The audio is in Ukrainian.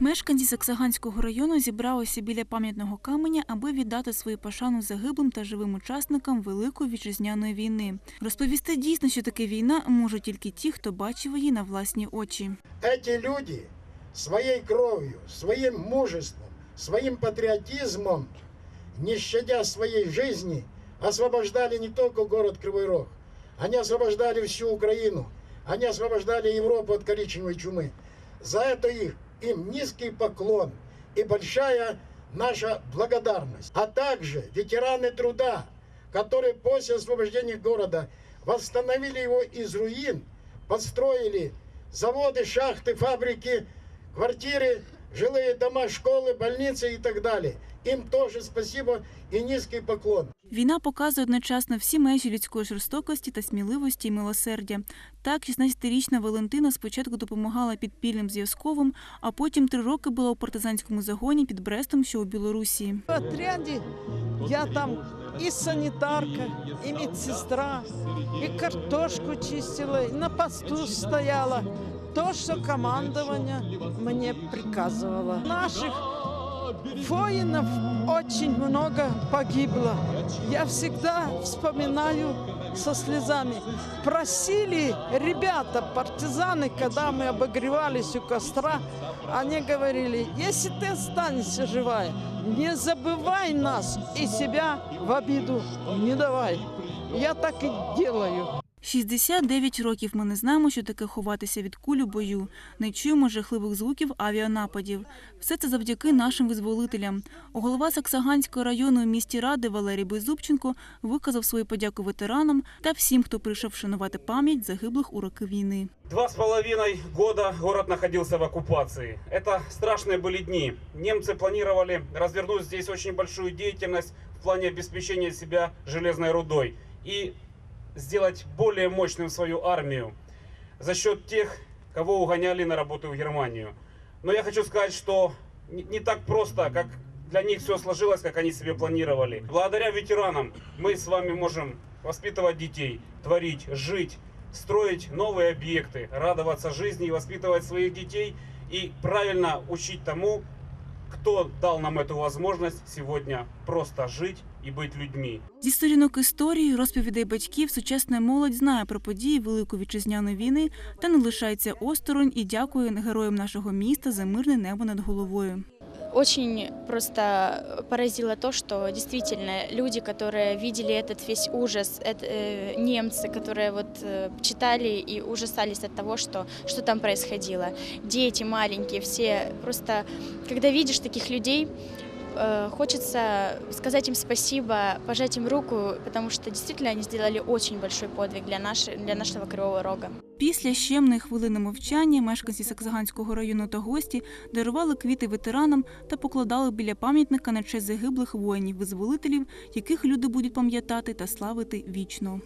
Мешканці Саксаганського району зібралися біля пам'ятного каменя, аби віддати свою пошану загиблим та живим учасникам Великої вітчизняної війни. Розповісти дійсно, що таке війна, можуть тільки ті, хто бачив її на власні очі. Эти люди своей кровью, своим мужеством, своим патриотизмом, не щадя своей жизни, освобождали не только город Кривой Рог, они освобождали всю Украину, они освобождали Европу от коричневой чумы. За это их, им низкий поклон и большая наша благодарность. А также ветераны труда, которые после освобождения города восстановили его из руин, построили заводы, шахты, фабрики, квартиры, жилые дома, школы, больницы и так далее. Им тоже спасибо и низкий поклон. Війна показує одночасно всі межі людської жорстокості та сміливості і милосердя. Так, 16-річна Валентина спочатку допомагала підпільним зв'язковим, а потім три роки була у партизанському загоні під Брестом, що у Білорусі. В отряде я там и санитарка, и медсестра, и картошку чистила, и на посту стояла. То, что командование мне приказывало. Наших воинов очень много погибло. Я всегда вспоминаю со слезами. Просили ребята, партизаны, когда мы обогревались у костра, они говорили, если ты останешься живая, не забывай нас и себя в обиду не давай. Я так и делаю. 69 років ми не знаємо, що таке ховатися від куль у бою, не чуємо жахливих звуків авіанападів. Все це завдяки нашим визволителям. Голова Саксаганського району у місті Ради Валерій Беззубченко виказав свою подяку ветеранам та всім, хто прийшов вшанувати пам'ять загиблих у роки війни. Два с половиной года город находился в оккупации. Это страшные были дни. Немцы планировали развернуть здесь очень большую деятельность в плане обеспечения себя железной рудой и сделать более мощным свою армию за счет тех, кого угоняли на работу в Германию. Но я хочу сказать, что не так просто, как для них все сложилось, как они себе планировали. Благодаря ветеранам мы с вами можем воспитывать детей, творить, жить, строить новые объекты, радоваться жизни и воспитывать своих детей и правильно учить тому, кто дал нам эту возможность сегодня просто жить і бути людьми. Зі сторінок історії, розповідей батьків, сучасна молодь знає про події Великої вітчизняної війни та не лишається осторонь і дякує героям нашого міста за мирне небо над головою. Очень просто поразило то, что действительно люди, которые видели этот весь ужас, это, э, немцы, которые вот э, читали и ужасались от того, что, что там происходило, дети маленькие, все просто, когда видишь таких людей, э, хочется сказать им спасибо, пожать им руку, потому что действительно они сделали очень большой подвиг для, нашей, для нашего Кривого Рога. Після щемної хвилини мовчання мешканці Саксаганського району та гості дарували квіти ветеранам та покладали біля пам'ятника на честь загиблих воїнів-визволителів, яких люди будуть пам'ятати та славити вічно.